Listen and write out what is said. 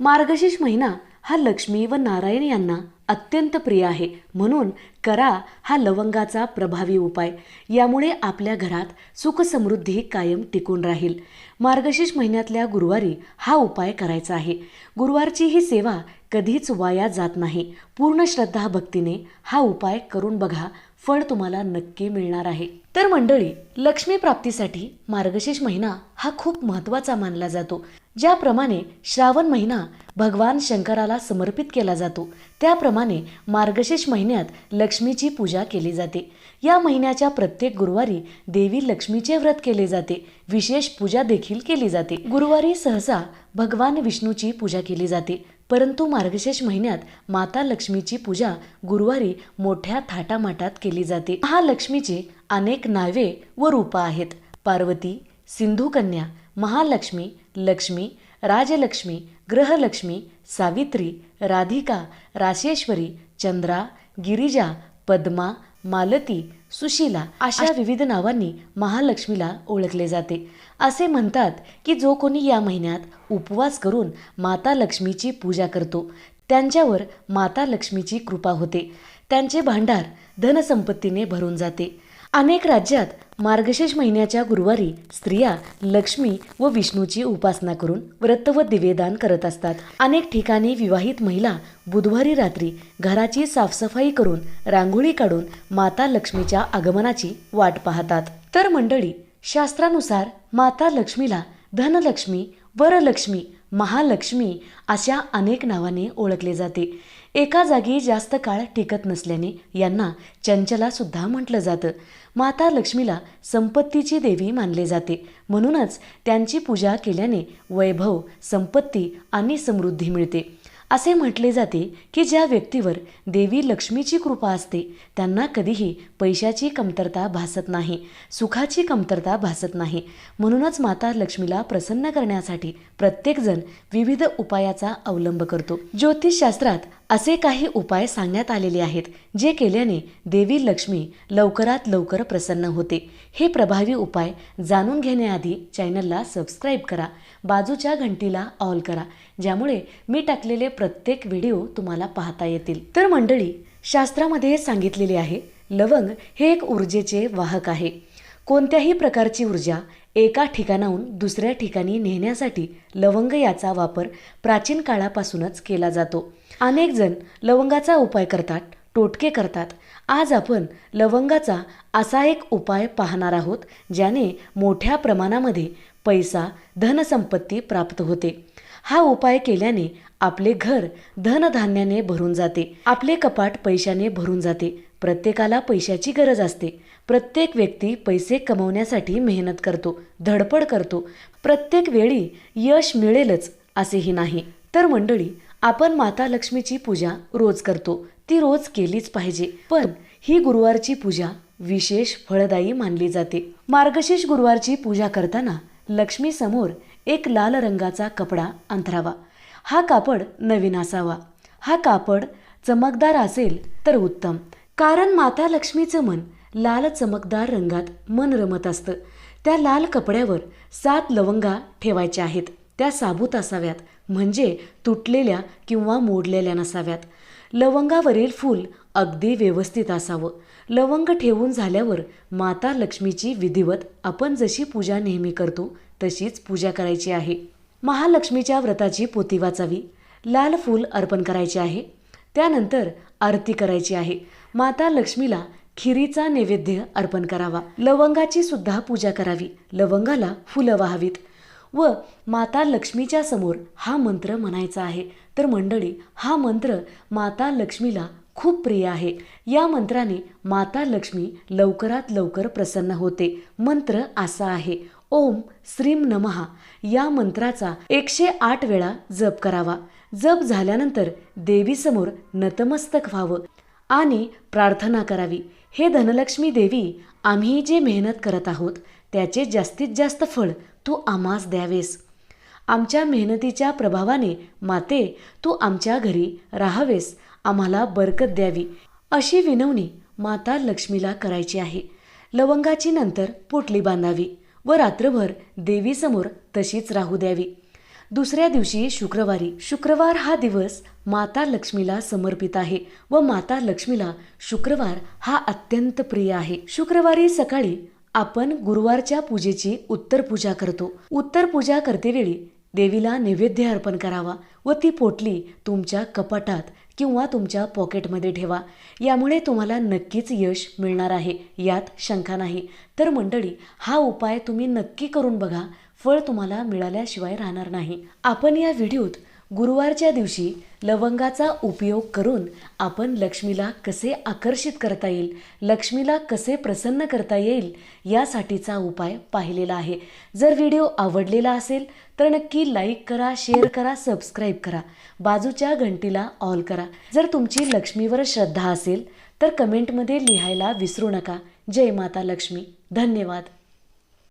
मार्गशीर्ष महिना हा लक्ष्मी व नारायण यांना अत्यंत प्रिय आहे. म्हणून करा हा लवंगाचा प्रभावी उपाय. यामुळे आपल्या घरात सुखसमृद्धी कायम टिकून राहील. मार्गशीर्ष महिन्यातल्या गुरुवारी हा उपाय करायचा आहे. गुरुवारची ही सेवा कधीच वाया जात नाही. पूर्ण श्रद्धा भक्तीने हा उपाय करून बघा. फळ तुम्हाला नक्की मिळणार आहे. तर मंडळी लक्ष्मी प्राप्तीसाठी मार्गशीर्ष महिना हा खूप महत्त्वाचा मानला जातो. ज्याप्रमाणे श्रावण महिना भगवान शंकराला समर्पित केला जातो. त्याप्रमाणे मार्गशीर्ष महिन्यात लक्ष्मीची पूजा केली जाते. या महिन्याच्या प्रत्येक गुरुवारी देवी लक्ष्मीचे व्रत केले जाते. विशेष पूजा देखील केली जाते. गुरुवारी सहसा भगवान विष्णूची पूजा केली जाते. परंतु मार्गशीर्ष महिन्यात माता लक्ष्मीची पूजा गुरुवारी मोठ्या थाटामाटात केली जाते. महालक्ष्मीचे अनेक नावे व रूपं आहेत. पार्वती सिंधुकन्या महालक्ष्मी लक्ष्मी राजलक्ष्मी ग्रहलक्ष्मी सावित्री राधिका राशेश्वरी चंद्रा गिरिजा पद्मा मालती सुशीला अशा विविध नावांनी महालक्ष्मीला ओळखले जाते. असे म्हणतात की जो कोणी या महिन्यात उपवास करून माता लक्ष्मीची पूजा करतो त्यांच्यावर माता लक्ष्मीची कृपा होते. त्यांचे भांडार धनसंपत्तीने भरून जाते. अनेक राज्यात मार्गशीर्ष महिन्याच्या गुरुवारी स्त्रिया लक्ष्मी व विष्णूची उपासना करून व्रत व दिवेदान करत असतात. अनेक ठिकाणी विवाहित महिला बुधवारी रात्री घराची साफसफाई करून रांगोळी काढून माता लक्ष्मीच्या आगमनाची वाट पाहतात. तर मंडळी शास्त्रानुसार माता लक्ष्मीला धनलक्ष्मी वरलक्ष्मी महालक्ष्मी अशा अनेक नावाने ओळखले जाते. एका जागी जास्त काळ टिकत नसल्याने यांना चंचला सुद्धा म्हटलं जातं. माता लक्ष्मीला संपत्तीची देवी मानले जाते. म्हणूनच त्यांची पूजा केल्याने वैभव संपत्ती आणि समृद्धी मिळते. असे म्हटले जाते की ज्या व्यक्तीवर देवी लक्ष्मीची कृपा असते त्यांना कधीही पैशाची कमतरता भासत नाही सुखाची कमतरता भासत नाही. म्हणूनच माता लक्ष्मीला प्रसन्न करण्यासाठी प्रत्येकजण विविध उपायाचा अवलंब करतो. ज्योतिषशास्त्रात असे काही उपाय सांगण्यात आलेले आहेत जे केल्याने देवी लक्ष्मी लवकरात लवकर प्रसन्न होते. हे प्रभावी उपाय जाणून घेण्याआधी चॅनलला सबस्क्राईब करा बाजूच्या घंटीला ऑल करा ज्यामुळे मी टाकलेले प्रत्येक व्हिडिओ तुम्हाला पाहता येतील. तर मंडळी शास्त्रामध्ये सांगितलेले आहे लवंग हे एक ऊर्जेचे वाहक आहे. कोणत्याही प्रकारची ऊर्जा एका ठिकाणाहून दुसऱ्या ठिकाणी नेण्यासाठी लवंग याचा वापर प्राचीन काळापासूनच केला जातो. अनेक जण लवंगाचा उपाय करतात टोटके करतात. आज आपण लवंगाचा असा एक उपाय पाहणार आहोत ज्याने मोठ्या प्रमाणामध्ये पैसा धनसंपत्ती प्राप्त होते. हा उपाय केल्याने आपले घर धनधान्याने भरून जाते. आपले कपाट पैशाने भरून जाते. प्रत्येकाला पैशाची गरज असते. प्रत्येक व्यक्ती पैसे कमवण्यासाठी मेहनत करतो धडपड करतो. प्रत्येक वेळी यश मिळेलच असेही नाही. तर मंडळी आपण माता लक्ष्मीची पूजा रोज करतो. ती रोज केलीच पाहिजे. पण ही गुरुवारची पूजा विशेष फळदायी मानली जाते. मार्गशीर्ष गुरुवारची पूजा करताना लक्ष्मी समोर एक लाल रंगाचा कपडा अंथरावा हा कापड नवीन असावा. हा कापड चमकदार असेल तर उत्तम. कारण माता लक्ष्मीचं मन लाल चमकदार रंगात मन रमत असतं. त्या लाल कपड्यावर सात लवंगा ठेवायच्या आहेत. त्या साबूत असाव्यात. म्हणजे तुटलेल्या किंवा मोडलेल्या नसाव्यात. लवंगावरील फूल अगदी व्यवस्थित असावं. लवंग ठेवून झाल्यावर माता लक्ष्मीची विधिवत आपण जशी पूजा नेहमी करतो तशीच पूजा करायची आहे. महालक्ष्मीच्या व्रताची पोती वाचावी. लाल फूल अर्पण करायचे आहे. त्यानंतर आरती करायची आहे. माता लक्ष्मीला खिरीचा नैवेद्य अर्पण करावा. लवंगाची सुद्धा पूजा करावी. लवंगाला फुलं वाहावीत. व माता लक्ष्मीच्या समोर हा मंत्र म्हणायचा आहे. तर मंडळी हा मंत्र माता लक्ष्मीला खूप प्रिय आहे. या मंत्राने माता लक्ष्मी लवकरात लवकर प्रसन्न होते. मंत्र असा आहे. ओम श्रीम नमहा या मंत्राचा एकशे आठ वेळा जप करावा. जप झाल्यानंतर देवीसमोर नतमस्तक व्हावं आणि प्रार्थना करावी. हे धनलक्ष्मी देवी आम्ही जे मेहनत करत आहोत त्याचे जास्तीत जास्त फळ तू आम्हास द्यावेस. आमच्या मेहनतीच्या प्रभावाने माते तू आमच्या घरी राहावेस. आम्हाला बरकत द्यावी. अशी विनवणी माता लक्ष्मीला करायची आहे. लवंगाची नंतर पोटली बांधावी. व रात्रभर देवीसमोर तशीच राहू द्यावी. दुसऱ्या दिवशी शुक्रवारी शुक्रवार हा दिवस माता लक्ष्मीला समर्पित आहे व माता लक्ष्मीला शुक्रवार हा अत्यंत प्रिय आहे. शुक्रवारी सकाळी आपण गुरुवारच्या पूजेची उत्तर पूजा करतो. उत्तर पूजा करतेवेळी देवीला नैवेद्य अर्पण करावा व ती पोटली तुमच्या कपाटात किंवा तुमच्या पॉकेटमध्ये ठेवा. यामुळे तुम्हाला नक्कीच यश मिळणार आहे. यात शंका नाही. तर मंडळी हा उपाय तुम्ही नक्की करून बघा. फळ तुम्हाला मिळाल्याशिवाय राहणार नाही. आपण या व्हिडिओत गुरुवारच्या दिवशी लवंगाचा उपयोग करून आपण लक्ष्मीला कसे आकर्षित करता येईल लक्ष्मीला कसे प्रसन्न करता येईल यासाठीचा उपाय पाहिलेला आहे. जर व्हिडिओ आवडलेला असेल तर नक्की लाईक करा शेअर करा सबस्क्राईब करा. बाजूच्या घंटीला ऑल करा. जर तुमची लक्ष्मीवर श्रद्धा असेल तर कमेंटमध्ये लिहायला विसरू नका. जय माता लक्ष्मी. धन्यवाद.